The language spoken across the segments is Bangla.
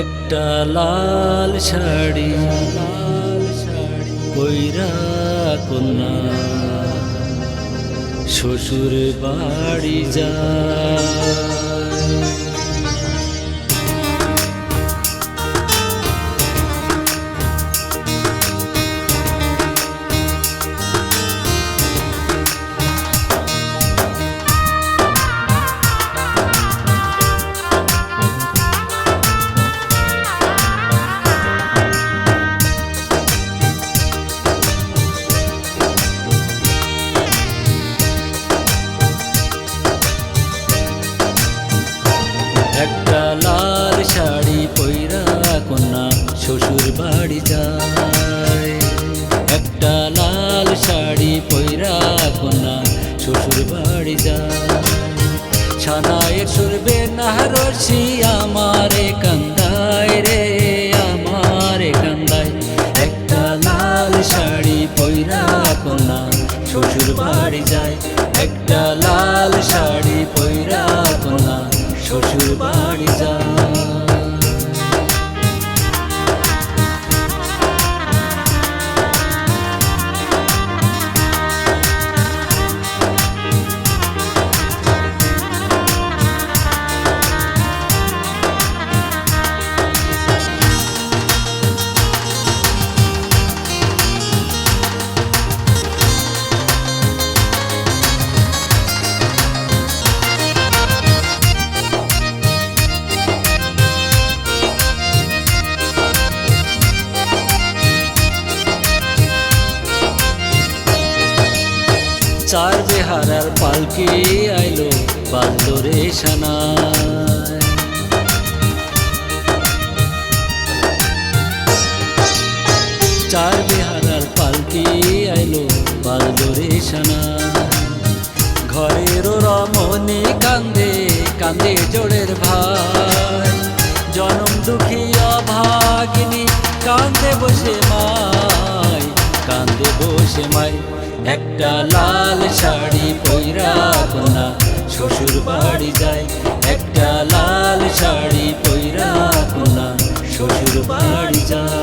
একটা লাল শাড়ি লাল শাড়ি কইরা কন্যা। শ্বশুর বাড়ি যায় একটা লাল শাড়ি পইরা কন্যা শ্বশুর বাড়ি যায়। একটা লাল শাড়ি পইরা কন্যা শ্বশুর বাড়ি যায়। ছানায় সুরবে না রসি আমারে কান্দায় রে, আমারে কান্দায়। একটা লাল শাড়ি পইরা কন্যা শ্বশুর বাড়ি যায়। একটা লাল শাড়ি চার বেহারার পালকি আইলো বান্দরে সানায়। চার বেহারার পালকি আইলো বান্দরে সানায়। ঘরের রমণী কান্দে কান্দে জোড়ের ভাই। একটা লাল শাড়ি পইরা কোনা শ্বশুর বাড়ি যায়। একটা লাল শাড়ি পইরা কোনা শ্বশুর বাড়ি যায়।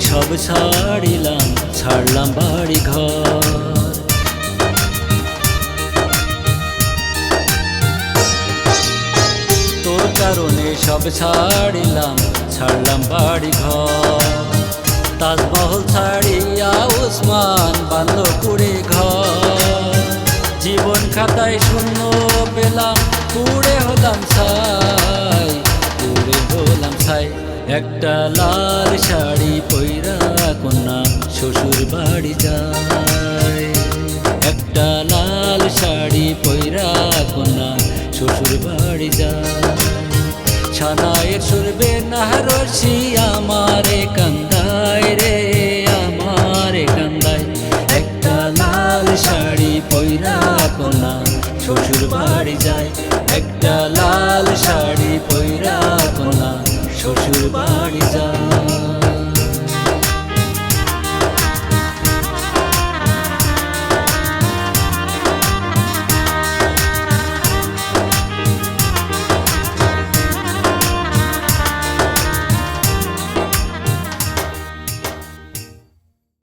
সব ছাড়িলাম, ছাড়লাম বাড়ি ঘর তোর কারণে সব ছাড়িলাম, ছাড়লাম বাড়ি ঘর তাজমহল ছাড়িয়া উসমান বান্ধ কুড়ে ঘর। জীবন খাতায় শূন্য পেলাম কুড়ে হলাম ছাই কুড়ে হলাম ছাই। একটা লাল শাড়ি পইরা কন্যা শ্বশুর বাড়ি যায়। একটা লাল শাড়ি পইরা কন্যা শ্বশুর বাড়ি যায়। ছানায়ের সুরবে না রসি আমারে কান্দায় রে, আমারে কান্দায়। একটা লাল শাড়ি পইরা কোনা শ্বশুর বাড়ি যায়। একটা লাল শাড়ি পইরা কোনা শ্বশুর বাড়ি যায়